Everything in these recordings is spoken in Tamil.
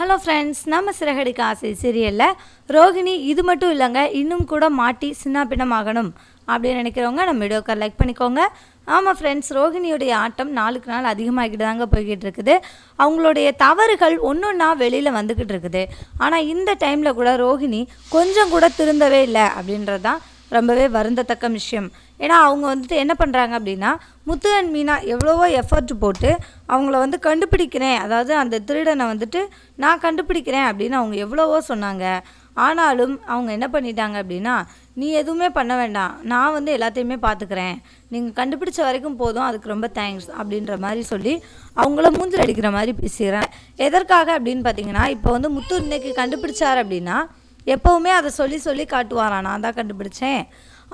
ஹலோ ஃப்ரெண்ட்ஸ் நம்ம சிறகடிக்க ஆசை சீரியலில் ரோகிணி இது மட்டும் இல்லைங்க இன்னும் கூட மாட்டி சின்ன பின்னமாகணும் அப்படின்னு நினைக்கிறவங்க நம்ம வீடியோக்கை லைக் பண்ணிக்கோங்க. ஆமாம் ஃப்ரெண்ட்ஸ் ரோஹிணியுடைய ஆட்டம் நாளுக்கு நாள் அதிகமாகிட்டு தாங்க போய்கிட்டு இருக்குது அவங்களுடைய தவறுகள் ஒன்று ஒன்றா வெளியில் வந்துக்கிட்டு இருக்குது ஆனால் இந்த டைமில் கூட ரோகிணி கொஞ்சம் கூட திருந்தவே இல்லை அப்படின்றது தான் ரொம்பவே வருந்தத்தக்க விஷயம். ஏன்னா அவங்க வந்துட்டு என்ன பண்ணுறாங்க அப்படின்னா முத்து அண்ட் மீனா எவ்வளவோ எஃபர்ட் போட்டு அவங்கள வந்து கண்டுபிடிக்கிறேன். அதாவது அந்த திருடனை வந்துட்டு நான் கண்டுபிடிக்கிறேன் அப்படின்னு அவங்க எவ்வளவோ சொன்னாங்க. ஆனாலும் அவங்க என்ன பண்ணிட்டாங்க அப்படின்னா நீ எதுவுமே பண்ண வேண்டாம். நான் வந்து எல்லாத்தையுமே பார்த்துக்கிறேன். நீங்கள் கண்டுபிடிச்ச வரைக்கும் போதும். அதுக்கு ரொம்ப தேங்க்ஸ் அப்படின்ற மாதிரி சொல்லி அவங்கள மூஞ்சில் அடிக்கிற மாதிரி பேசுகிறேன் எதற்காக அப்படின்னு பார்த்தீங்கன்னா இப்போ வந்து முத்து இன்னைக்கு கண்டுபிடிச்சார் அப்படின்னா எப்போவுமே அதை சொல்லி சொல்லி காட்டுவாராம். நான் தான் கண்டுபிடிச்சேன்.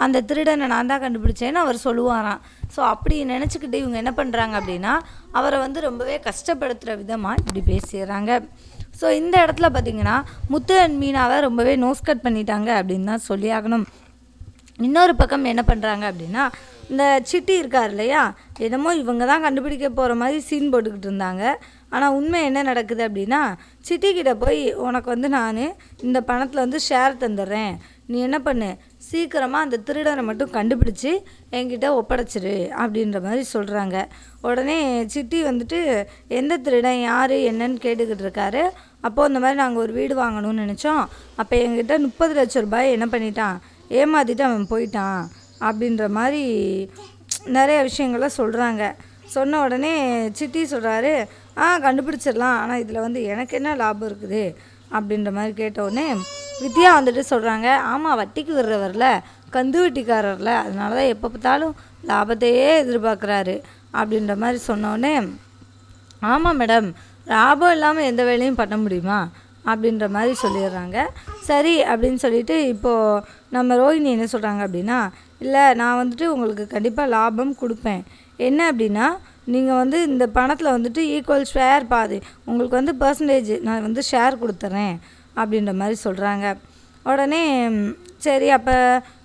அந்த திருடனை நான் தான் கண்டுபிடிச்சேன்னு அவர் சொல்லுவாராம். ஸோ அப்படி நினச்சிக்கிட்டு இவங்க என்ன பண்ணுறாங்க அப்படின்னா அவரை வந்து ரொம்பவே கஷ்டப்படுத்துகிற விதமாக இப்படி பேசிடுறாங்க. ஸோ இந்த இடத்துல பார்த்தீங்கன்னா முத்து அண்ட் மீனாவை ரொம்பவே நோஸ் கட் பண்ணிட்டாங்க அப்படின்னு தான் சொல்லி ஆகணும். இன்னொரு பக்கம் என்ன பண்ணுறாங்க அப்படின்னா இந்த சிட்டி இருக்கார் இல்லையா? என்னமோ இவங்க தான் கண்டுபிடிக்க போகிற மாதிரி சீன் போட்டுக்கிட்டு இருந்தாங்க. ஆனால் உண்மை என்ன நடக்குது அப்படின்னா சிட்டிக்கிட்ட போய் உனக்கு வந்து நான் இந்த பணத்தில் வந்து ஷேர் தந்துடுறேன் நீ என்ன பண்ணு? சீக்கிரமாக அந்த திருடனை மட்டும் கண்டுபிடிச்சி என்கிட்ட ஒப்படைச்சிரு அப்படின்ற மாதிரி சொல்கிறாங்க உடனே சிட்டி வந்துட்டு எந்த திருடன்? யார்? என்னன்னு கேட்டுக்கிட்டு இருக்காரு. அப்போது இந்த மாதிரி நாங்கள் ஒரு வீடு வாங்கணும்னு நினச்சோம். அப்போ எங்கிட்ட முப்பது லட்ச ரூபாய் என்ன பண்ணிட்டான்? ஏமாற்றிட்டு அவன் போயிட்டான் அப்படின்ற மாதிரி நிறைய விஷயங்களை சொல்கிறாங்க சொன்ன உடனே சிட்டி சொல்கிறாரு கண்டுபிடிச்சிடலாம். ஆனால் இதில் வந்து எனக்கு என்ன லாபம் இருக்குது? அப்படின்ற மாதிரி கேட்டவுடனே வித்யா வந்துட்டு சொல்கிறாங்க ஆமாம் வட்டிக்கு விடுறவரில் கந்து வட்டிக்காரர்ல அதனால தான் எப்போ பார்த்தாலும் லாபத்தையே எதிர்பார்க்குறாரு. அப்படின்ற மாதிரி சொன்னோடனே ஆமாம் மேடம் லாபம் இல்லாமல் எந்த வேலையும் பண்ண முடியுமா? அப்படின்ற மாதிரி சொல்லிடுறாங்க. சரி அப்படின்னு சொல்லிட்டு இப்போது நம்ம ரோஹிணி என்ன சொல்கிறாங்க அப்படின்னா இல்லை நான் வந்துட்டு உங்களுக்கு கண்டிப்பாக லாபம் கொடுப்பேன். என்ன அப்படின்னா நீங்கள் வந்து இந்த பணத்தில் வந்துட்டு ஈக்குவல் ஷேர் பாதி. உங்களுக்கு வந்து பர்சன்டேஜ் நான் வந்து ஷேர் கொடுத்துட்றேன் அப்படின்ற மாதிரி சொல்கிறாங்க உடனே சரி அப்போ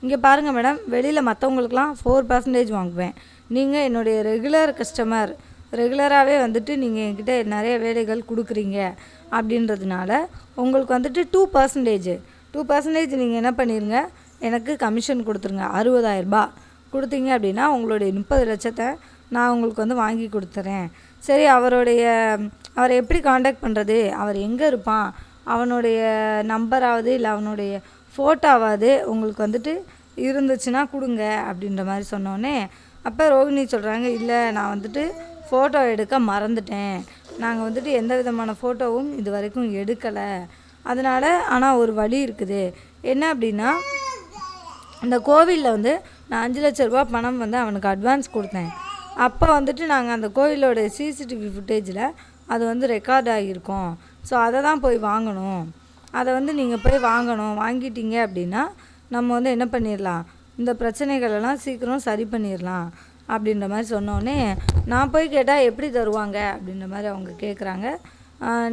இங்கே பாருங்கள் மேடம் வெளியில் மற்றவங்களுக்குலாம் ஃபோர் பர்சன்டேஜ் வாங்குவேன். நீங்கள் என்னுடைய ரெகுலர் கஸ்டமர் ரெகுலராகவே வந்துட்டு நீங்கள் என்கிட்ட நிறைய வேலைகள் கொடுக்குறீங்க அப்படின்றதுனால உங்களுக்கு வந்துட்டு டூ பர்சன்டேஜ் டூ பர்சன்டேஜ் நீங்கள் என்ன பண்ணிடுங்க எனக்கு கமிஷன் கொடுத்துருங்க. அறுபதாயிரரூபா கொடுத்தீங்க அப்படின்னா உங்களுடைய முப்பது லட்சத்தை நான் உங்களுக்கு வந்து வாங்கி கொடுத்துறேன். சரி அவருடைய அவரை எப்படி காண்டாக்ட் பண்ணுறது அவர் எங்கே இருப்பான்? அவனுடைய நம்பராவது இல்லை அவனுடைய ஃபோட்டோவாவது உங்களுக்கு வந்துட்டு இருந்துச்சுன்னா கொடுங்க அப்படின்ற மாதிரி சொன்னோடனே அப்போ ரோகிணி சொல்கிறாங்க இல்லை நான் வந்துட்டு ஃபோட்டோ எடுக்க மறந்துட்டேன். நாங்கள் வந்துட்டு எந்த விதமான ஃபோட்டோவும் இது வரைக்கும் எடுக்கலை. அதனால் ஆனால் ஒரு வழி இருக்குது. என்ன அப்படின்னா இந்த கோவிலில் வந்து நான் அஞ்சு லட்ச ரூபா பணம் வந்து அவனுக்கு அட்வான்ஸ் கொடுத்தேன். அப்போ வந்துட்டு நாங்கள் அந்த கோயிலோட சிசிடிவி ஃபுட்டேஜில் அது வந்து ரெக்கார்ட் ஆகியிருக்கோம். ஸோ அதை தான் போய் வாங்கணும். அதை வந்து நீங்கள் போய் வாங்கணும். வாங்கிட்டீங்க அப்படின்னா நம்ம வந்து என்ன பண்ணிடலாம் இந்த பிரச்சனைகளெல்லாம் சீக்கிரம் சரி பண்ணிடலாம் அப்படின்ற மாதிரி சொன்னோடனே நான் போய் கேட்டால் எப்படி தருவாங்க அப்படின்ற மாதிரி அவங்க கேட்குறாங்க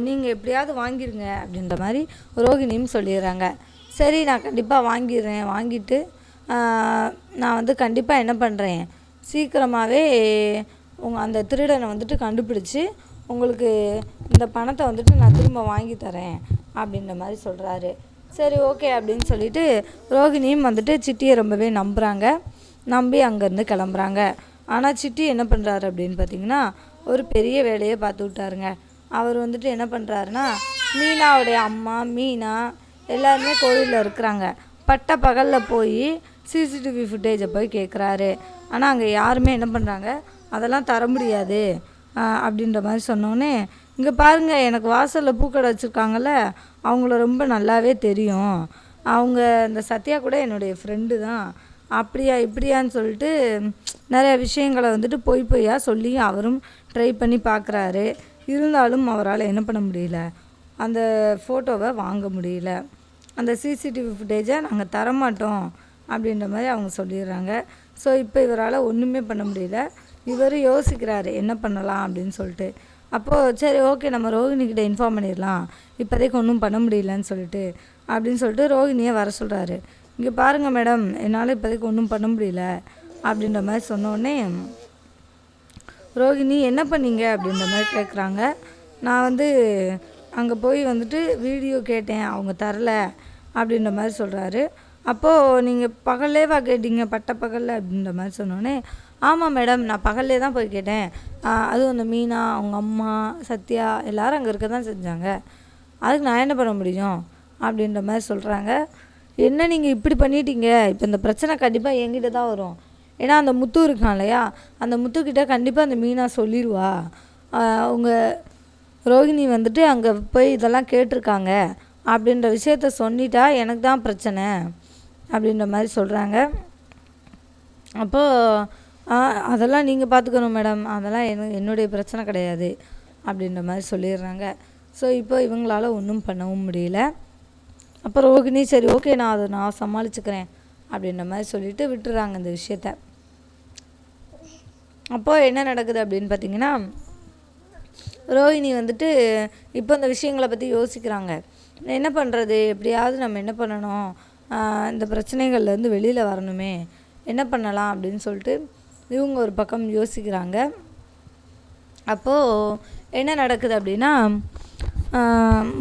நீங்கள் எப்படியாவது வாங்கிடுங்க அப்படின்ற மாதிரி ரோகிணியும் சொல்லிடுறாங்க. சரி நான் கண்டிப்பாக வாங்கிடுறேன். வாங்கிட்டு நான் வந்து கண்டிப்பாக என்ன பண்ணுறேன் சீக்கிரமாகவே உங்கள் அந்த திருடனை வந்துட்டு கண்டுபிடிச்சி உங்களுக்கு இந்த பணத்தை வந்துட்டு நான் திரும்ப வாங்கி தரேன் அப்படின்ற மாதிரி சொல்கிறாரு சரி ஓகே அப்படின்னு சொல்லிட்டு ரோகிணியும் வந்துட்டு சிட்டியை ரொம்பவே நம்புகிறாங்க நம்பி அங்கேருந்து கிளம்புறாங்க. ஆனால் சிட்டி என்ன பண்ணுறாரு அப்படின்னு பார்த்தீங்கன்னா ஒரு பெரிய வேலையை பார்த்து விட்டாருங்க. அவர் வந்துட்டு என்ன பண்ணுறாருன்னா மீனாவுடைய அம்மா மீனா எல்லாருமே கோவிலில் இருக்கிறாங்க. பட்ட பகலில் போய் சிசிடிவி ஃபுட்டேஜை போய் கேட்குறாரு ஆனால் அங்கே யாருமே என்ன பண்ணுறாங்க அதெல்லாம் தர முடியாது. அப்படின்ற மாதிரி சொன்னோன்னே இங்கே பாருங்கள் எனக்கு வாசலில் பூக்கடை வச்சுருக்காங்கல்ல அவங்கள ரொம்ப நல்லாவே தெரியும். அவங்க இந்த சத்யா கூட என்னுடைய ஃப்ரெண்டு தான். அப்படியா இப்படியான்னு சொல்லிட்டு நிறைய விஷயங்களை வந்துட்டு பொய் பொய்யா சொல்லி அவரும் ட்ரை பண்ணி பார்க்குறாரு இருந்தாலும் அவரால் என்ன பண்ண முடியல. அந்த ஃபோட்டோவை வாங்க முடியல. அந்த சிசிடிவி ஃபுட்டேஜை நாங்கள் தரமாட்டோம். அப்படின்ற மாதிரி அவங்க சொல்லிடுறாங்க. ஸோ இப்போ இவரால் ஒன்றுமே பண்ண முடியல. இவர் யோசிக்கிறாரு என்ன பண்ணலாம் அப்படின்னு சொல்லிட்டு. அப்போது சரி ஓகே நம்ம ரோகிணிக்கிட்ட இன்ஃபார்ம் பண்ணிடலாம். இப்போதைக்கு ஒன்றும் பண்ண முடியலன்னு சொல்லிட்டு அப்படின்னு சொல்லிட்டு ரோகிணியை வர சொல்கிறாரு இங்கே பாருங்கள் மேடம் என்னால் இப்போதைக்கு ஒன்றும் பண்ண முடியல அப்படின்ற மாதிரி சொன்னோடனே ரோஹிணி என்ன பண்ணீங்க? அப்படின்ற மாதிரி கேட்குறாங்க நான் வந்து அங்கே போய் வந்துட்டு வீடியோ கேட்டேன் அவங்க தரல அப்படின்ற மாதிரி சொல்கிறாரு அப்போது நீங்கள் பகல்லேவா கேட்டீங்க பட்ட பகலில் அப்படின்ற மாதிரி சொன்னோடனே ஆமாம் மேடம் நான் பகல்லே தான் போய் கேட்டேன். அதுவும் அந்த மீனா அவங்க அம்மா சத்யா எல்லோரும் அங்கே இருக்க தான் செஞ்சாங்க. அதுக்கு நான் என்ன பண்ண முடியும்? அப்படின்ற மாதிரி சொல்கிறாங்க என்ன நீங்கள் இப்படி பண்ணிட்டீங்க? இப்போ இந்த பிரச்சனை கண்டிப்பாக என்கிட்ட தான் வரும். ஏன்னா அந்த முத்து இருக்கான் இல்லையா? அந்த முத்துக்கிட்ட கண்டிப்பாக அந்த மீனா சொல்லிடுவா அவங்க ரோகிணி வந்துட்டு அங்கே போய் இதெல்லாம் கேட்டிருக்காங்க. அப்படின்ற விஷயத்த சொல்லிட்டா எனக்கு தான் பிரச்சனை. அப்படின்ற மாதிரி சொல்கிறாங்க அப்போது அதெல்லாம் நீங்கள் பார்த்துக்கணும் மேடம். அதெல்லாம் என் என்னுடைய பிரச்சனை கிடையாது அப்படின்ற மாதிரி சொல்லிடுறாங்க. ஸோ இப்போ இவங்களால ஒன்றும் பண்ணவும் முடியல. அப்போ ரோகிணி சரி ஓகே நான் அதை நான் சமாளிச்சுக்கிறேன் அப்படின்ற மாதிரி சொல்லிட்டு விட்டுறாங்க இந்த விஷயத்த. அப்போது என்ன நடக்குது அப்படின்னு பார்த்தீங்கன்னா ரோஹிணி வந்துட்டு இப்போ இந்த விஷயங்களை பற்றி யோசிக்கிறாங்க. என்ன பண்ணுறது எப்படியாவது நம்ம என்ன பண்ணணும்? இந்த பிரச்சனைகள்லேருந்து வெளியில் வரணுமே. என்ன பண்ணலாம் அப்படின்னு சொல்லிட்டு இவங்க ஒரு பக்கம் யோசிக்கிறாங்க. அப்போது என்ன நடக்குது அப்படின்னா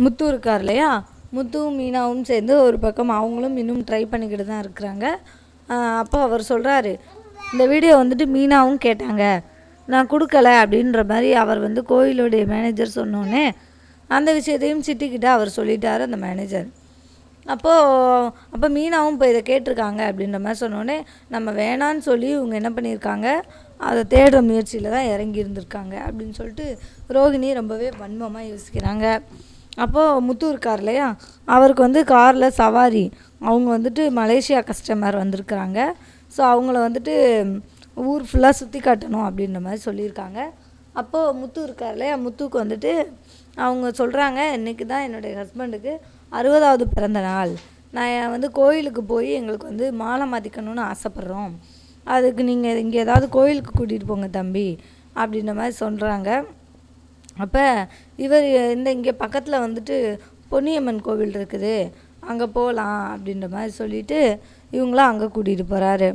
முத்து இருக்கார் இல்லையா? முத்துவும் மீனாவும் சேர்ந்து ஒரு பக்கம் அவங்களும் இன்னும் ட்ரை பண்ணிக்கிட்டு தான் இருக்கிறாங்க. அப்போ அவர் சொல்கிறாரு இந்த வீடியோ வந்துட்டு மீனாவும் கேட்டாங்க. நான் கொடுக்கல அப்படின்ற மாதிரி அவர் வந்து கோயிலுடைய மேனேஜர் சொன்னோன்னே அந்த விஷயத்தையும் சிட்டிக்கிட்ட அவர் சொல்லிட்டார் அந்த மேனேஜர் அப்போது அப்போ மீனாவும் இப்போ இதை கேட்டிருக்காங்க அப்படின்ற மாதிரி சொன்னோடனே நம்ம வேணான்னு சொல்லி இவங்க என்ன பண்ணியிருக்காங்க? அதை தேடுற முயற்சியில் தான் இறங்கி இருந்திருக்காங்க அப்படின்னு சொல்லிட்டு ரோகிணி ரொம்பவே வன்மமாக யோசிக்கிறாங்க. அப்போது முத்து இருக்கார் இல்லையா? அவருக்கு வந்து காரில் சவாரி. அவங்க வந்துட்டு மலேசியா கஸ்டமர் வந்திருக்கிறாங்க. ஸோ அவங்கள வந்துட்டு ஊர் ஃபுல்லாக சுற்றி காட்டணும் அப்படின்ற மாதிரி சொல்லியிருக்காங்க. அப்போது முத்து இருக்கார் இல்லையா? முத்துக்கு வந்துட்டு அவங்க சொல்கிறாங்க இன்றைக்கி தான் என்னுடைய ஹஸ்பண்டுக்கு அறுபதாவது பிறந்த நாள். நான் வந்து கோயிலுக்கு போய் எங்களுக்கு வந்து மாலை மதிக்கணும்னு ஆசைப்பட்றோம். அதுக்கு நீங்கள் இங்கே ஏதாவது கோயிலுக்கு கூட்டிகிட்டு போங்க தம்பி அப்படின்ற மாதிரி சொல்கிறாங்க அப்போ இவர் இந்த இங்கே பக்கத்தில் வந்துட்டு பொன்னியம்மன் கோவில் இருக்குது. அங்கே போகலாம் அப்படின்ற மாதிரி சொல்லிட்டு இவங்களாம் அங்கே கூட்டிகிட்டு போகிறாரு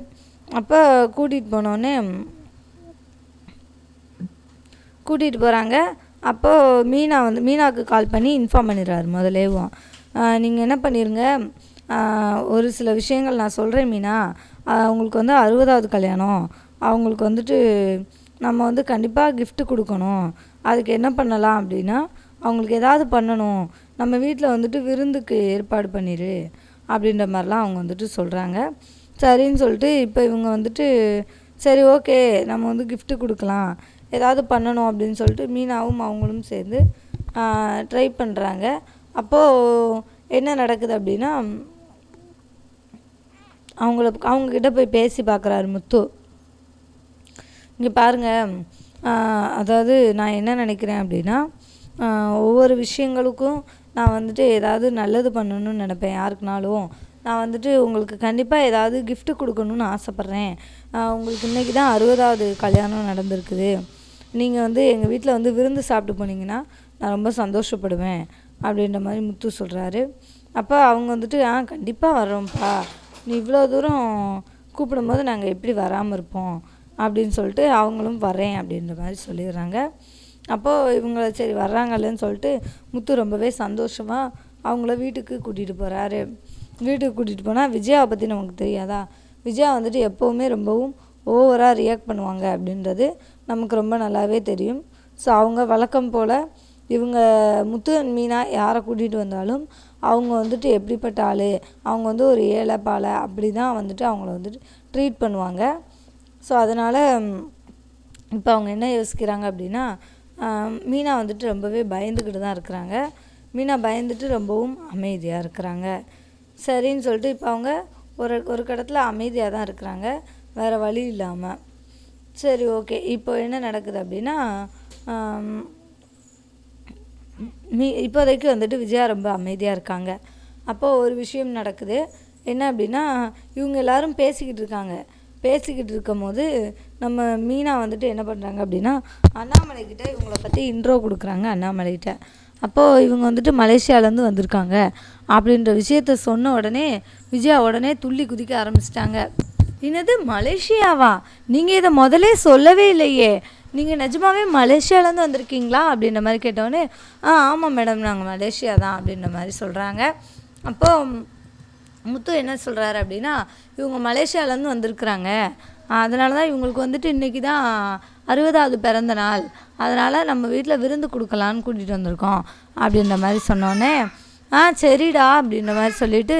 அப்போ கூட்டிகிட்டு போனோடனே கூட்டிகிட்டு போகிறாங்க அப்போது மீனா வந்து மீனாவுக்கு கால் பண்ணி இன்ஃபார்ம் பண்ணிடுறாரு முதலேவும் நீங்கள் என்ன பண்ணிடுங்க ஒரு சில விஷயங்கள் நான் சொல்கிறேன் மீனா. அவங்களுக்கு வந்து அறுபதாவது கல்யாணம். அவங்களுக்கு வந்துட்டு நம்ம வந்து கண்டிப்பாக கிஃப்ட்டு கொடுக்கணும். அதுக்கு என்ன பண்ணலாம் அப்படின்னா அவங்களுக்கு ஏதாவது பண்ணணும். நம்ம வீட்டில் வந்துட்டு விருந்துக்கு ஏற்பாடு பண்ணிடு அப்படின்ற மாதிரிலாம் அவங்க வந்துட்டு சொல்கிறாங்க சரின்னு சொல்லிட்டு இப்போ இவங்க வந்துட்டு சரி ஓகே நம்ம வந்து கிஃப்ட்டு கொடுக்கலாம். ஏதாவது பண்ணணும் அப்படின்னு சொல்லிட்டு மீனாவும் அவங்களும் சேர்ந்து ட்ரை பண்ணுறாங்க அப்போது என்ன நடக்குது அப்படின்னா அவங்கள அவங்கக்கிட்ட போய் பேசி பார்க்குறாரு முத்து. இங்கே பாருங்கள் அதாவது நான் என்ன நினைக்கிறேன் அப்படின்னா ஒவ்வொரு விஷயங்களுக்கும் நான் வந்துட்டு ஏதாவது நல்லது பண்ணணும்னு நினப்பேன் யாருக்குனாலும். நான் வந்துட்டு உங்களுக்கு கண்டிப்பாக ஏதாவது கிஃப்ட்டு கொடுக்கணும்னு ஆசைப்பட்றேன். உங்களுக்கு இன்றைக்கி தான் அறுபதாவது கல்யாணம் நடந்திருக்குது. நீங்கள் வந்து எங்கள் வீட்டில் வந்து விருந்து சாப்பிட்டு போனீங்கன்னா நான் ரொம்ப சந்தோஷப்படுவேன். அப்படின்ற மாதிரி முத்து சொல்கிறாரு அப்போ அவங்க வந்துட்டு ஆ கண்டிப்பாக வர்றோம்ப்பா. நீ இவ்வளோ தூரம் கூப்பிடும்போது நாங்கள் எப்படி வராமல் இருப்போம்? அப்படின்னு சொல்லிட்டு அவங்களும் வரேன் அப்படின்ற மாதிரி சொல்லிடுறாங்க. அப்போது இவங்கள சரி வர்றாங்கல்லன்னு சொல்லிட்டு முத்து ரொம்பவே சந்தோஷமாக அவங்கள வீட்டுக்கு கூட்டிகிட்டு போகிறாரு வீட்டுக்கு கூட்டிகிட்டு போனால் விஜயாவை பற்றி நமக்கு தெரியாதா? விஜயா வந்துட்டு எப்போவுமே ரொம்பவும் ஓவராக ரியாக்ட் பண்ணுவாங்க அப்படின்றது நமக்கு ரொம்ப நல்லாவே தெரியும். ஸோ அவங்க வழக்கம் போல் இவங்க முத்து and மீனா யாரை கூட்டிகிட்டு வந்தாலும் அவங்க வந்துட்டு எப்படிப்பட்ட ஆள்? அவங்க வந்து ஒரு ஏழை பாலை அப்படி தான் வந்துட்டு அவங்கள வந்துட்டு ட்ரீட் பண்ணுவாங்க. ஸோ அதனால் இப்போ அவங்க என்ன யோசிக்கிறாங்க அப்படின்னா மீனா வந்துட்டு ரொம்பவே பயந்துக்கிட்டு தான் இருக்கிறாங்க. மீனா பயந்துட்டு ரொம்பவும் அமைதியாக இருக்கிறாங்க. சரின்னு சொல்லிட்டு இப்போ அவங்க ஒரு ஒரு கடத்தில் அமைதியாக தான் இருக்கிறாங்க. வேறு வழி இல்லாமல் சரி ஓகே. இப்போ என்ன நடக்குது அப்படின்னா மீ இப்போதைக்கு வந்துட்டு விஜயா ரொம்ப அமைதியாக இருக்காங்க. அப்போது ஒரு விஷயம் நடக்குது. என்ன அப்படின்னா இவங்க எல்லாரும் பேசிக்கிட்டு இருக்காங்க. பேசிக்கிட்டு இருக்கும்போது நம்ம மீனா வந்துட்டு என்ன பண்ணுறாங்க அப்படின்னா அண்ணாமலைக்கிட்ட இவங்கள பற்றி இன்ட்ரோ கொடுக்குறாங்க அண்ணாமலைக்கிட்ட அப்போது இவங்க வந்துட்டு மலேசியாவிலேருந்து வந்திருக்காங்க. அப்படின்ற விஷயத்த சொன்ன உடனே விஜயா உடனே துள்ளி குதிக்க ஆரம்பிச்சிட்டாங்க. என்னது மலேசியாவா? நீங்கள் இதை முதலே சொல்லவே இல்லையே. நீங்கள் நிஜமாவே மலேசியாவிலேருந்து வந்திருக்கீங்களா? அப்படின்ற மாதிரி கேட்டோடனே ஆ ஆமாம் மேடம் நாங்கள் மலேசியா தான் அப்படின்ற மாதிரி சொல்கிறாங்க அப்போ முத்து என்ன சொல்கிறாரு அப்படின்னா இவங்க மலேசியாவிலேருந்து வந்திருக்கிறாங்க. அதனால தான் இவங்களுக்கு வந்துட்டு இன்றைக்கி தான் அறுபதாவது பிறந்த நாள். அதனால் நம்ம வீட்டில் விருந்து கொடுக்கலான்னு கூட்டிகிட்டு வந்திருக்கோம் அப்படின்ற மாதிரி சொன்னோன்னே ஆ சரிடா அப்படின்ற மாதிரி சொல்லிவிட்டு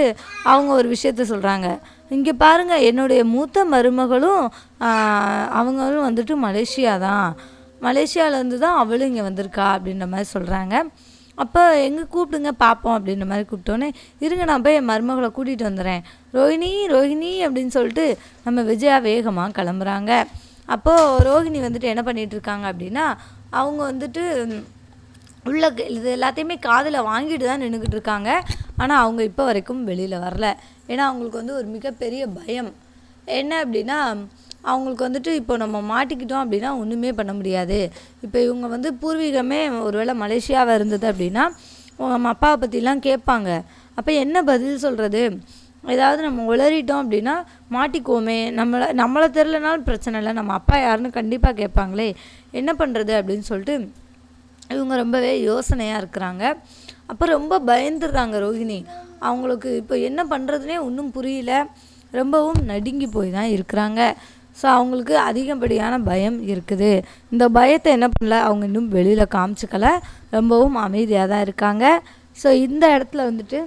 அவங்க ஒரு விஷயத்த சொல்கிறாங்க இங்கே பாருங்கள் என்னுடைய மூத்த மருமகளும் அவங்களும் வந்துட்டு மலேசியா தான் மலேசியாவிலேருந்து தான் அவளும் இங்கே வந்திருக்கா அப்படின்ற மாதிரி சொல்கிறாங்க அப்போ எங்கே கூப்பிடுங்க பார்ப்போம் அப்படின்ற மாதிரி கூப்பிட்டோன்னே இருங்க நான் போய் என் மருமகளை கூட்டிகிட்டு வந்துடுறேன் ரோஹிணி ரோஹிணி அப்படின்னு சொல்லிட்டு நம்ம விஜயா வேகமாக கிளம்புறாங்க. அப்போது ரோஹிணி வந்துட்டு என்ன பண்ணிகிட்ருக்காங்க அப்படின்னா அவங்க வந்துட்டு உள்ள இது எல்லாத்தையுமே காதில் வாங்கிட்டு தான் நின்றுக்கிட்டு இருக்காங்க. ஆனால் அவங்க இப்போ வரைக்கும் வெளியில் வரல. ஏன்னா அவங்களுக்கு வந்து ஒரு மிகப்பெரிய பயம். என்ன அப்படின்னா அவங்களுக்கு வந்துட்டு இப்போ நம்ம மாட்டிக்கிட்டோம் அப்படின்னா ஒன்றுமே பண்ண முடியாது. இப்போ இவங்க வந்து பூர்வீகமே ஒருவேளை மலேசியாவாக இருந்தது அப்படின்னா நம்ம அப்பாவை பற்றிலாம் கேட்பாங்க. அப்போ என்ன பதில் சொல்கிறது ஏதாவது நம்ம உளறிட்டோம் அப்படின்னா மாட்டிக்குவோமே. நம்மளை நம்மளை தெரிலனாலும் பிரச்சனை இல்லை. நம்ம அப்பா யாருன்னு கண்டிப்பாக கேட்பாங்களே. என்ன பண்ணுறது அப்படின்னு சொல்லிட்டு இவங்க ரொம்பவே யோசனையாக இருக்கிறாங்க. அப்போ ரொம்ப பயந்துடுறாங்க ரோஹிணி. அவங்களுக்கு இப்போ என்ன பண்ணுறதுனே ஒன்றும் புரியல. ரொம்பவும் நடுங்கி போய் தான் இருக்கிறாங்க. ஸோ அவங்களுக்கு அதிகப்படியான பயம் இருக்குது. இந்த பயத்தை என்ன பண்ணல? அவங்க இன்னும் வெளியில் காமிச்சிக்கல. ரொம்பவும் அமைதியாக தான் இருக்காங்க. ஸோ இந்த இடத்துல வந்துட்டு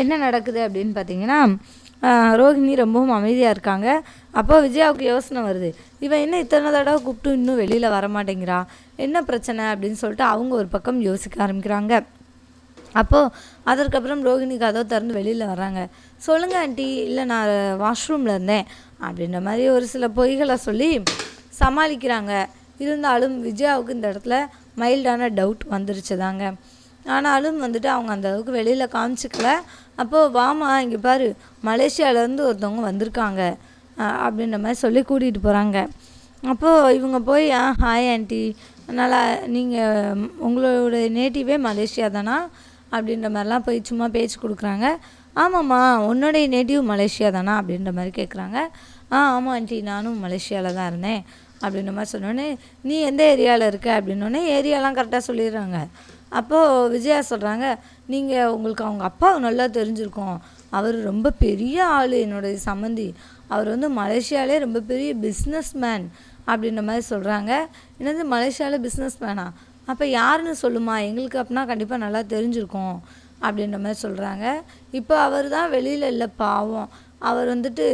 என்ன நடக்குது அப்படின்னு பார்த்தீங்கன்னா ரோஹிணி ரொம்பவும் அமைதியாக இருக்காங்க. அப்போ விஜயாவுக்கு யோசனை வருது. இவன் என்ன இத்தனை தடவை கூப்பிட்டு இன்னும் வெளியில் வர மாட்டேங்கிறா என்ன பிரச்சனை அப்படின்னு சொல்லிட்டு அவங்க ஒரு பக்கம் யோசிக்க ஆரம்பிக்கிறாங்க. அப்போது அதற்கப்புறம் ரோஹிணி கதவை திறந்து வெளியில் வராங்க சொல்லுங்கள் ஆண்டி. இல்லை நான் வாஷ்ரூமில் இருந்தேன். அப்படின்ற மாதிரி ஒரு சில பொய்களை சொல்லி சமாளிக்கிறாங்க. இருந்தாலும் விஜயாவுக்கு இந்த இடத்துல மைல்டான டவுட் வந்துருச்சு தாங்க ஆனாலும் வந்துட்டு அவங்க அந்த அளவுக்கு வெளியில் காமிச்சிக்கல. அப்போது வாமா இங்கே பாரு. மலேசியாவிலேருந்து ஒருத்தவங்க வந்திருக்காங்க. அப்படின்ற மாதிரி சொல்லி கூட்டிகிட்டு போகிறாங்க அப்போது இவங்க போய் ஆ ஹாய் ஆண்டி நல்லா நீங்கள் உங்களோட நேட்டிவே மலேசியா தானா? அப்படின்ற மாதிரிலாம் போய் சும்மா பேச்சு கொடுக்குறாங்க. ஆமாம்மா உன்னுடைய நேட்டிவ் மலேசியா தானா? அப்படின்ற மாதிரி கேட்குறாங்க ஆ ஆமாம் ஆண்டி நானும் மலேசியாவில் தான் இருந்தேன். அப்படின்ற மாதிரி சொன்னோடனே நீ எந்த ஏரியாவில் இருக்க? அப்படின்னோடனே ஏரியாலாம் கரெக்டாக சொல்லிடுறாங்க. அப்போது விஜயா சொல்கிறாங்க நீங்கள் உங்களுக்கு அவங்க அப்பாவை நல்லா தெரிஞ்சிருக்கும். அவர் ரொம்ப பெரிய ஆள் என்னுடைய சம்மந்தி அவர் வந்து மலேசியாவிலே ரொம்ப பெரிய பிஸ்னஸ் மேன் அப்படின்ற மாதிரி சொல்கிறாங்க என்னது மலேசியாவில் பிஸ்னஸ் வேணாம் அப்போ யாருன்னு சொல்லுமா? எங்களுக்கு அப்படின்னா கண்டிப்பாக நல்லா தெரிஞ்சிருக்கும் அப்படின்ற மாதிரி சொல்கிறாங்க இப்போ அவர் தான் வெளியில் இல்லை பாவம். அவர் வந்துட்டு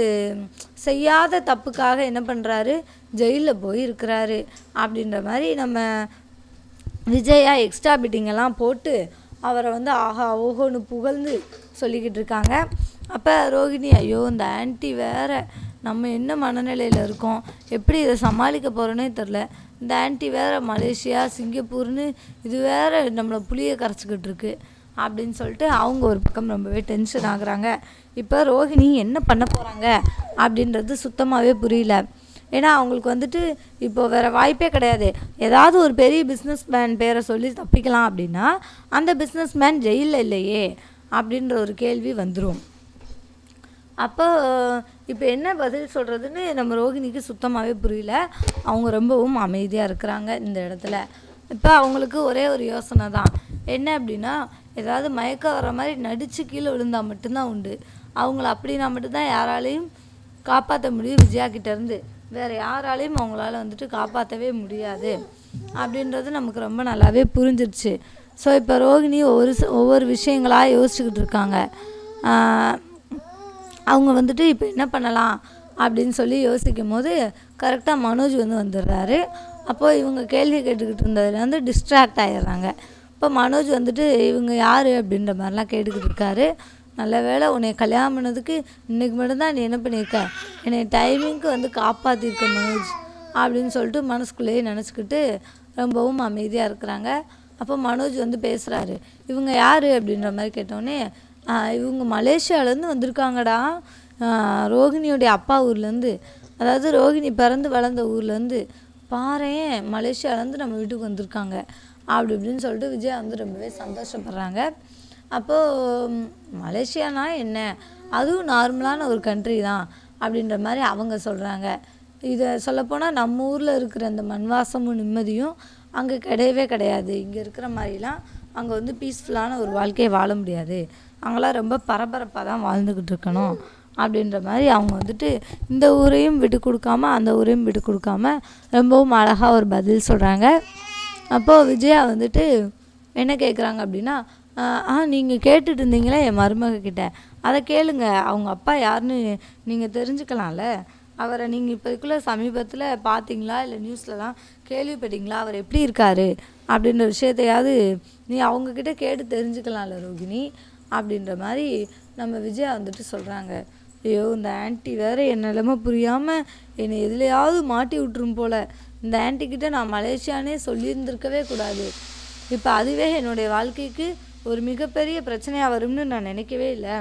செய்யாத தப்புக்காக என்ன பண்ணுறாரு ஜெயிலில் போய் இருக்கிறாரு அப்படின்ற மாதிரி நம்ம விஜயா எக்ஸ்ட்ரா பிட்டிங்கெல்லாம் போட்டு அவரை வந்து ஆஹா ஓஹோன்னு புகழ்ந்து சொல்லிக்கிட்டு இருக்காங்க. அப்போ ரோகிணி ஐயோ இந்த ஆன்ட்டி வேற. நம்ம என்ன மனநிலையில் இருக்கோம்? எப்படி இதை சமாளிக்க போகிறோன்னே தெரில இந்த ஆன்ட்டி வேறு மலேசியா சிங்கப்பூர்னு இது வேற நம்மளை புளியை கரைச்சிக்கிட்டு இருக்கு அப்படின்னு சொல்லிட்டு அவங்க ஒரு பக்கம் ரொம்பவே டென்ஷன் ஆகுறாங்க. இப்போ ரோஹிணி என்ன பண்ண போகிறாங்க அப்படின்றது சுத்தமாகவே புரியல. ஏன்னா அவங்களுக்கு வந்துட்டு இப்போ வேறு வாய்ப்பே கிடையாது. ஏதாவது ஒரு பெரிய பிஸ்னஸ் மேன் பேரை சொல்லி தப்பிக்கலாம் அப்படின்னா அந்த பிஸ்னஸ் மேன் ஜெயிலில் இல்லையே அப்படின்ற ஒரு கேள்வி வந்துடும் அப்போ இப்போ என்ன பதில் சொல்கிறதுன்னு நம்ம ரோகிணிக்கு சுத்தமாகவே புரியல. அவங்க ரொம்பவும் அமைதியாக இருக்கிறாங்க இந்த இடத்துல. இப்போ அவங்களுக்கு ஒரே ஒரு யோசனை தான். என்ன அப்படின்னா ஏதாவது மயக்கம் வர மாதிரி நடித்து கீழே விழுந்தால் மட்டும்தான் உண்டு. அவங்கள அப்படின்னா மட்டும்தான் யாராலையும் காப்பாற்ற முடியும் விஜயா கிட்டேருந்து வேறு யாராலையும் அவங்களால வந்துட்டு காப்பாற்றவே முடியாது. அப்படின்றது நமக்கு ரொம்ப நல்லாவே புரிஞ்சிருச்சு. ஸோ இப்போ ரோகிணி ஒவ்வொரு ஒவ்வொரு விஷயங்களாக யோசிச்சுக்கிட்டு இருக்காங்க. அவங்க வந்துட்டு இப்போ என்ன பண்ணலாம் அப்படின்னு சொல்லி யோசிக்கும் போது கரெக்டாக மனோஜ் வந்து வந்துடுறாரு. அப்போது இவங்க கேள்வி கேட்டுக்கிட்டு இருந்ததுலேருந்து டிஸ்ட்ராக்ட் ஆகிடுறாங்க இப்போ மனோஜ் வந்துட்டு இவங்க யார்? அப்படின்ற மாதிரிலாம் கேட்டுக்கிட்டு இருக்காரு. நல்ல வேளை உன்னை கல்யாணம் பண்ணதுக்கு இன்றைக்கி மட்டும்தான் நீ என்ன பண்ணியிருக்க? என்னை டைமிங்க்கு வந்து காப்பாற்றிருக்க மனோஜ் அப்படின்னு சொல்லிட்டு மனசுக்குள்ளேயே நினச்சிக்கிட்டு ரொம்பவும் அமைதியாக இருக்கிறாங்க. அப்போ மனோஜ் வந்து பேசுகிறாரு இவங்க யார்? அப்படின்ற மாதிரி கேட்டோடனே இவங்க மலேசியாவிலேருந்து வந்திருக்காங்கடா. ஆஹ், அப்பா ஊர்லேருந்து. அதாவது ரோகிணி பிறந்து வளர்ந்த ஊர்லேருந்து. பாறேன் மலேசியாவிலேருந்து நம்ம வீட்டுக்கு வந்திருக்காங்க. அப்படி இப்படின்னு சொல்லிட்டு விஜயா வந்து ரொம்பவே சந்தோஷப்படுறாங்க. அப்போது மலேசியானா என்ன? அதுவும் நார்மலான ஒரு கண்ட்ரி தான் அப்படின்ற மாதிரி அவங்க சொல்கிறாங்க இதை சொல்லப்போனால் நம்ம ஊரில் இருக்கிற அந்த மண் வாசமும் நிம்மதியும் அங்கே கிடையவே கிடையாது. இங்கே இருக்கிற மாதிரிலாம் அங்கே வந்து பீஸ்ஃபுல்லான ஒரு வாழ்க்கையை வாழ முடியாது. அங்கெல்லாம் ரொம்ப பரபரப்பாக தான் வாழ்ந்துக்கிட்டு இருக்கணும் அப்படின்ற மாதிரி அவங்க வந்துட்டு இந்த ஊரையும் விட்டு கொடுக்காம அந்த ஊரையும் விட்டு கொடுக்காம ரொம்பவும் அழகாக ஒரு பதில் சொல்கிறாங்க அப்போது விஜயா வந்துட்டு என்ன கேட்குறாங்க அப்படின்னா ஆ நீங்கள் கேட்டுட்டு இருந்தீங்களே என் மருமகக்கிட்ட அதை கேளுங்க. அவங்க அப்பா யாருன்னு நீங்கள் தெரிஞ்சுக்கலாம்ல. அவரை நீங்கள் இப்போதுக்குள்ளே சமீபத்தில் பார்த்தீங்களா இல்லை நியூஸ்லலாம் கேள்விப்பட்டீங்களா? அவர் எப்படி இருக்கார்? அப்படின்ற விஷயத்தையாவது நீ அவங்கக்கிட்ட கேட்டு தெரிஞ்சுக்கலாம்ல ரோகிணி. அப்படின்ற மாதிரி நம்ம விஜயா வந்துட்டு சொல்கிறாங்க ஐயோ இந்த ஆன்ட்டி வேற என் நிலமை புரியாமல் என்னை எதுலையாவது மாட்டி விட்டுரும் போல. இந்த ஆன்ட்டிக்கிட்ட நான் மலேசியானே சொல்லியிருந்திருக்கவே கூடாது. இப்போ அதுவே என்னுடைய வாழ்க்கைக்கு ஒரு மிகப்பெரிய பிரச்சனையாக வரும்னு நான் நினைக்கவே இல்லை.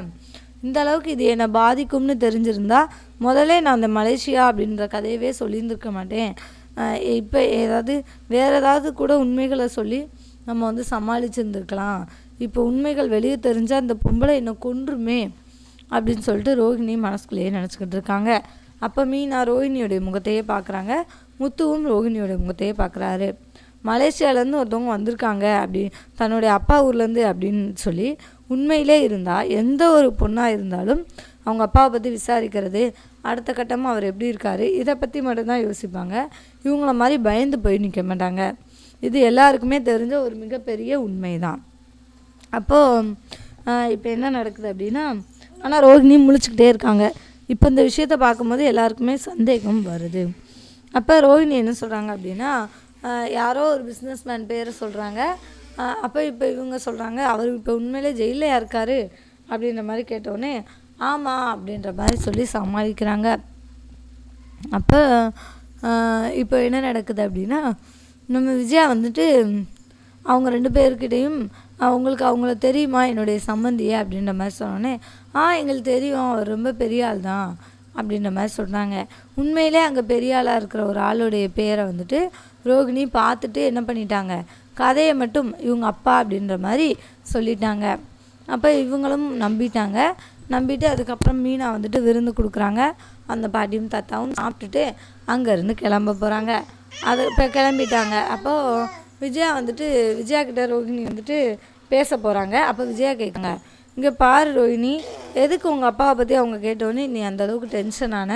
இந்த அளவுக்கு இது என்னை பாதிக்கும்னு தெரிஞ்சிருந்தா முதல்ல நான் அந்த மலேசியா அப்படின்ற கதையவே சொல்லியிருந்திருக்க மாட்டேன். இப்போ ஏதாவது வேறு ஏதாவது கூட உண்மைகளை சொல்லி நம்ம வந்து சமாளிச்சிருந்துருக்கலாம். இப்போ உண்மைகள் வெளியே தெரிஞ்சால் அந்த பொம்பளை என்னை கொன்றுமே அப்படின்னு சொல்லிட்டு ரோஹிணி மனசுக்குள்ளேயே நினச்சிக்கிட்டு இருக்காங்க. அப்போ மீனா ரோஹிணியோடைய முகத்தையே பார்க்குறாங்க முத்துவும் ரோஹிணியோட முகத்தையே பார்க்குறாரு மலேசியாவிலேருந்து ஒருத்தவங்க வந்திருக்காங்க அப்படி தன்னுடைய அப்பா ஊர்லேருந்து அப்படின்னு சொல்லி உண்மையிலே இருந்தால் எந்த ஒரு பொண்ணாக இருந்தாலும் அவங்க அப்பாவை பற்றி விசாரிக்கிறது அடுத்த கட்டமாக அவர் எப்படி இருக்கார் இதை பற்றி மட்டும்தான் யோசிப்பாங்க. இவங்கள மாதிரி பயந்து போய் நிற்க மாட்டாங்க. இது எல்லாருக்குமே தெரிஞ்ச ஒரு மிகப்பெரிய உண்மை தான் அப்போது இப்போ என்ன நடக்குது அப்படின்னா ஆனால் ரோஹிணி முழிச்சுக்கிட்டே இருக்காங்க. இப்போ இந்த விஷயத்த பார்க்கும்போது எல்லாருக்குமே சந்தேகம் வருது. அப்போ ரோஹிணி என்ன சொல்கிறாங்க அப்படின்னா யாரோ ஒரு பிஸ்னஸ் மேன் பேரை சொல்கிறாங்க அப்போ இப்போ இவங்க சொல்கிறாங்க அவர் இப்போ உண்மையிலே ஜெயிலில் இருக்காரு? அப்படின்ற மாதிரி கேட்டோடனே ஆமாம் அப்படின்ற மாதிரி சொல்லி சமாளிக்கிறாங்க. அப்போ இப்போ என்ன நடக்குது அப்படின்னா நம்ம விஜயா வந்துட்டு அவங்க ரெண்டு பேர்கிட்டையும் அவங்களுக்கு அவங்கள தெரியுமா? என்னுடைய சம்மந்தியே அப்படின்ற மாதிரி சொன்னோன்னே ஆ எங்களுக்கு தெரியும். அவர் ரொம்ப பெரிய ஆள் தான் அப்படின்ற மாதிரி சொன்னாங்க. உண்மையிலே அங்கே பெரிய ஆளாக இருக்கிற ஒரு ஆளுடைய பேரை வந்துட்டு ரோகிணி பார்த்துட்டு என்ன பண்ணிட்டாங்க? கதையை மட்டும் இவங்க அப்பா அப்படின்ற மாதிரி சொல்லிட்டாங்க. அப்போ இவங்களும் நம்பிட்டாங்க. நம்பிட்டு அதுக்கப்புறம் மீனா வந்துட்டு விருந்து கொடுக்குறாங்க. அந்த பாட்டியும் தாத்தாவும் சாப்பிட்டுட்டு அங்கேருந்து கிளம்ப போகிறாங்க அது இப்போ கிளம்பிட்டாங்க. அப்போது விஜயா வந்துட்டு விஜயா கிட்ட ரோகிணி வந்துட்டு பேச போகிறாங்க அப்போ விஜயா கேட்குங்க இங்கே பாரு ரோஹிணி எதுக்கு உங்கள் அப்பாவை பற்றி அவங்க கேட்டோன்னே நீ அந்த அளவுக்கு டென்ஷன் ஆன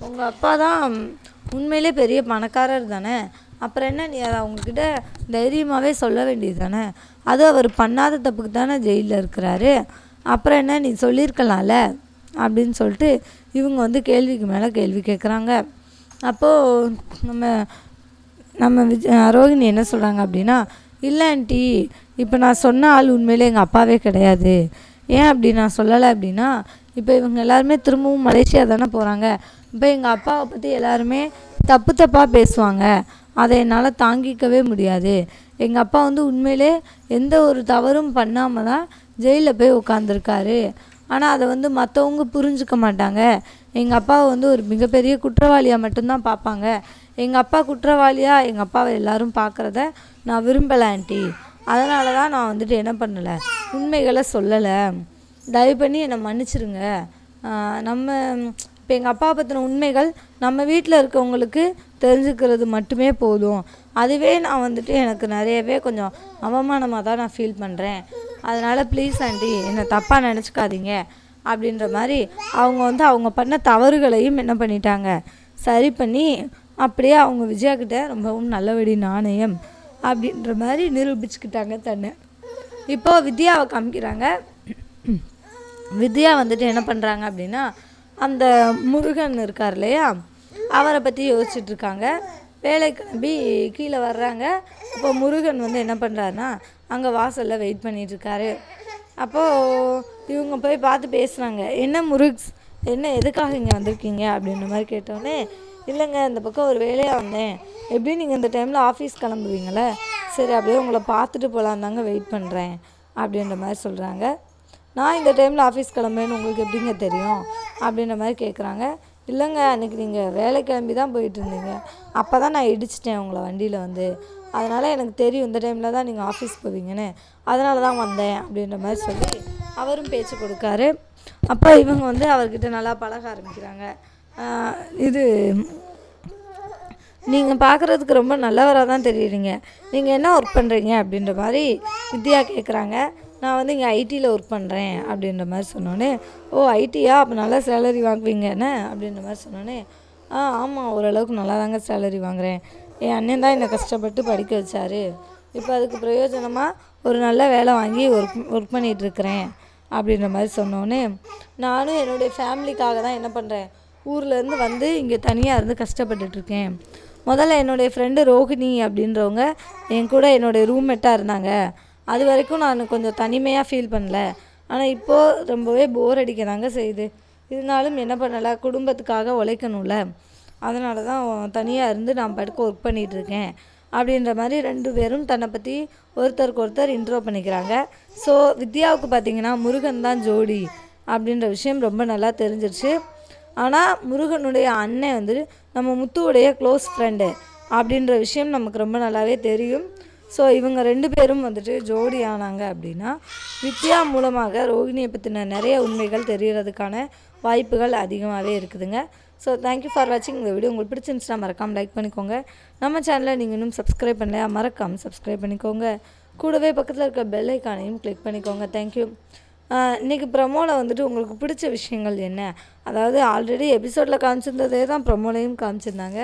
உங்கள் அப்பா தான் உண்மையிலே பெரிய பணக்காரர் தானே. அப்புறம் என்ன நீ அதை அவங்கக்கிட்ட தைரியமாகவே சொல்ல வேண்டியது தானே. அதுவும் அவர் பண்ணாத தப்புக்கு தானே ஜெயிலில் இருக்கிறாரு. அப்புறம் என்ன நீ சொல்லியிருக்கலாம்ல? அப்படின்னு சொல்லிட்டு இவங்க வந்து கேள்விக்கு மேலே கேள்வி கேட்குறாங்க அப்போது நம்ம நம்ம விஜ ரோஹினி என்ன சொல்கிறாங்க அப்படின்னா இல்லை ஆண்டி இப்போ நான் சொன்ன ஆள் உண்மையிலே எங்கள் அப்பாவே கிடையாது. ஏன் அப்படி நான் சொல்லலை அப்படின்னா இப்போ இவங்க எல்லாருமே திரும்பவும் மலேசியா தானே போகிறாங்க இப்போ எங்கள் அப்பாவை பற்றி எல்லாருமே தப்பு தப்பாக பேசுவாங்க. அதை என்னால் தாங்கிக்கவே முடியாது. எங்கள் அப்பா வந்து உண்மையிலே எந்த ஒரு தவறும் பண்ணாமல் தான் ஜெயிலில் போய் உட்காந்துருக்காரு ஆனால் அதை வந்து மற்றவங்க புரிஞ்சுக்க மாட்டாங்க. எங்கள் அப்பாவை வந்து ஒரு மிகப்பெரிய குற்றவாளியாக மட்டும்தான் பார்ப்பாங்க. எங்கள் அப்பா குற்றவாளியாக எங்கள் அப்பாவை எல்லோரும் பார்க்குறத நான் விரும்பலை ஆண்டி. அதனால தான் நான் வந்துட்டு என்ன பண்ணலை? உண்மைகளை சொல்லலை. தயவு பண்ணி என்னை மன்னிச்சிருங்க. நம்ம இப்போ எங்கள் அப்பா பற்றின உண்மைகள் நம்ம வீட்டில் இருக்கவங்களுக்கு தெரிஞ்சுக்கிறது மட்டுமே போதும். அதுவே நான் வந்துட்டு எனக்கு நிறையவே கொஞ்சம் அவமானமாக தான் நான் ஃபீல் பண்ணுறேன் அதனால் ப்ளீஸ் ஆண்டி என்னை தப்பாக நினச்சிக்காதீங்க. அப்படின்ற மாதிரி அவங்க வந்து அவங்க பண்ண தவறுகளையும் என்ன பண்ணிட்டாங்க. சரி பண்ணி அப்படியே அவங்க விஜயாக்கிட்ட ரொம்பவும் நல்லபடி நாணயம். அப்படின்ற மாதிரி நிரூபிச்சுக்கிட்டாங்க தன்னை. இப்போ வித்யாவை காமிக்கிறாங்க. வித்யா வந்துட்டு என்ன பண்ணுறாங்க அப்படின்னா அந்த முருகன் இருக்கார் இல்லையா? அவரை பற்றி யோசிச்சுட்டு இருக்காங்க. வேலை கிளம்பி கீழே வர்றாங்க. அப்போ முருகன் வந்து என்ன பண்ணுறாருன்னா அங்கே வாசலில் வெயிட் பண்ணிகிட்ருக்காரு அப்போது இவங்க போய் பார்த்து பேசுகிறாங்க என்ன முருக்ஸ் என்ன எதுக்காக இங்கே வந்திருக்கீங்க? அப்படின்ற மாதிரி கேட்டோடனே இல்லைங்க இந்த பக்கம் ஒரு வேலையாக வந்தேன். எப்படியும் நீங்கள் இந்த டைமில் ஆஃபீஸ் கிளம்புவீங்களே சரி அப்படியே உங்களை பார்த்துட்டு போகலான் தாங்க வெயிட் பண்ணுறேன் அப்படின்ற மாதிரி சொல்கிறாங்க நான் இந்த டைமில் ஆஃபீஸ் கிளம்புறேன்னு உங்களுக்கு எப்படிங்க தெரியும்? அப்படின்ற மாதிரி கேட்குறாங்க இல்லைங்க அன்றைக்கி நீங்கள் வேலை கிளம்பி தான் போயிட்டு இருந்தீங்க அப்போ தான் நான் இடிச்சிட்டேன் உங்களை வண்டியில் வந்து. அதனால் எனக்கு தெரியும் இந்த டைமில் தான் நீங்கள் ஆஃபீஸ் போவீங்கன்னு. அதனால தான் வந்தேன் அப்படின்ற மாதிரி சொல்லி அவரும் பேச்சு கொடுக்காரு. அப்போ இவங்க வந்து அவர்கிட்ட நல்லா பழக ஆரம்பிக்கிறாங்க. இது நீங்கள் பார்க்குறதுக்கு ரொம்ப நல்லவராக தான் தெரியுறீங்க. நீங்கள் என்ன ஒர்க் பண்ணுறீங்க அப்படின்ற மாதிரி வித்யா கேட்குறாங்க நான் வந்து இங்கே ஐடியில் ஒர்க் பண்ணுறேன் அப்படின்ற மாதிரி சொன்னோன்னே ஓ ஐடியா அப்போ நல்லா சேலரி வாங்குவீங்க என்ன? அப்படின்ற மாதிரி சொன்னோன்னே ஆ ஆமாம் ஓரளவுக்கு நல்லா தாங்க சேலரி வாங்குறேன். என் அண்ணன் தான் என்னை கஷ்டப்பட்டு படிக்க வச்சாரு. இப்போ அதுக்கு பிரயோஜனமாக ஒரு நல்ல வேலை வாங்கி ஒர்க் ஒர்க் பண்ணிகிட்ருக்கிறேன் அப்படின்ற மாதிரி சொன்னோன்னே நானும் என்னுடைய ஃபேமிலிக்காக தான் என்ன பண்ணுறேன் ஊர்லேருந்து வந்து இங்கே தனியாக இருந்து கஷ்டப்பட்டுட்ருக்கேன். முதல்ல என்னுடைய ஃப்ரெண்டு ரோஹிணி அப்படின்றவங்க என் கூட என்னுடைய ரூம்மேட்டாக இருந்தாங்க. அது வரைக்கும் நான் கொஞ்சம் தனிமையாக ஃபீல் பண்ணல. ஆனால் இப்போது ரொம்பவே போர் அடிக்க தாங்க செய்யுது. இருந்தாலும் என்ன பண்ணலை குடும்பத்துக்காக உழைக்கணும்ல. அதனால தான் தனியாக இருந்து நான் படுக்க ஒர்க் பண்ணிகிட்ருக்கேன் அப்படின்ற மாதிரி ரெண்டு பேரும் தன்னை பற்றி ஒருத்தருக்கு ஒருத்தர் இன்ட்ரோ பண்ணிக்கிறாங்க. ஸோ வித்யாவுக்கு பார்த்தீங்கன்னா முருகன் தான் ஜோடி அப்படின்ற விஷயம் ரொம்ப நல்லா தெரிஞ்சிருச்சு. ஆனால் முருகனுடைய அண்ணன் வந்து நம்ம முத்துவுடைய க்ளோஸ் ஃப்ரெண்டு அப்படின்ற விஷயம் நமக்கு ரொம்ப நல்லாவே தெரியும். ஸோ இவங்க ரெண்டு பேரும் வந்துட்டு ஜோடி ஆனாங்க அப்படின்னா வித்யா மூலமாக ரோகிணியை பற்றின நிறைய உண்மைகள் தெரிகிறதுக்கான வாய்ப்புகள் அதிகமாகவே இருக்குதுங்க. ஸோ தேங்க்யூ ஃபார் வாட்சிங் இந்த வீடியோ உங்களுக்கு பிடிச்சிருந்துச்சுன்னா மறக்காமல் லைக் பண்ணிக்கோங்க. நம்ம சேனலை நீங்கள் இன்னும் சப்ஸ்கிரைப் பண்ணலையா மறக்காமல் சப்ஸ்கிரைப் பண்ணிக்கோங்க. கூடவே பக்கத்தில் இருக்க பெல் ஐக்கானையும் கிளிக் பண்ணிக்கோங்க. தேங்க்யூ இன்றைக்கி ப்ரமோவில் வந்துட்டு உங்களுக்கு பிடிச்ச விஷயங்கள் என்ன? அதாவது ஆல்ரெடி எபிசோடில் காமிச்சிருந்ததே தான் ப்ரமோலையும் காமிச்சிருந்தாங்க.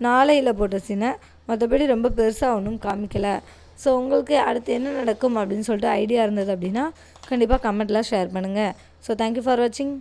நாளையில் போட்ட சீனை மற்றபடி ரொம்ப பெருசாக ஒன்றும் காமிக்கலை. ஸோ உங்களுக்கு அடுத்து என்ன நடக்கும் அப்படின்னு சொல்லிட்டு ஐடியா இருந்தது அப்படின்னா கண்டிப்பாக கமெண்ட்லாம் ஷேர் பண்ணுங்கள் ஸோ தேங்க்யூ ஃபார் வாட்சிங்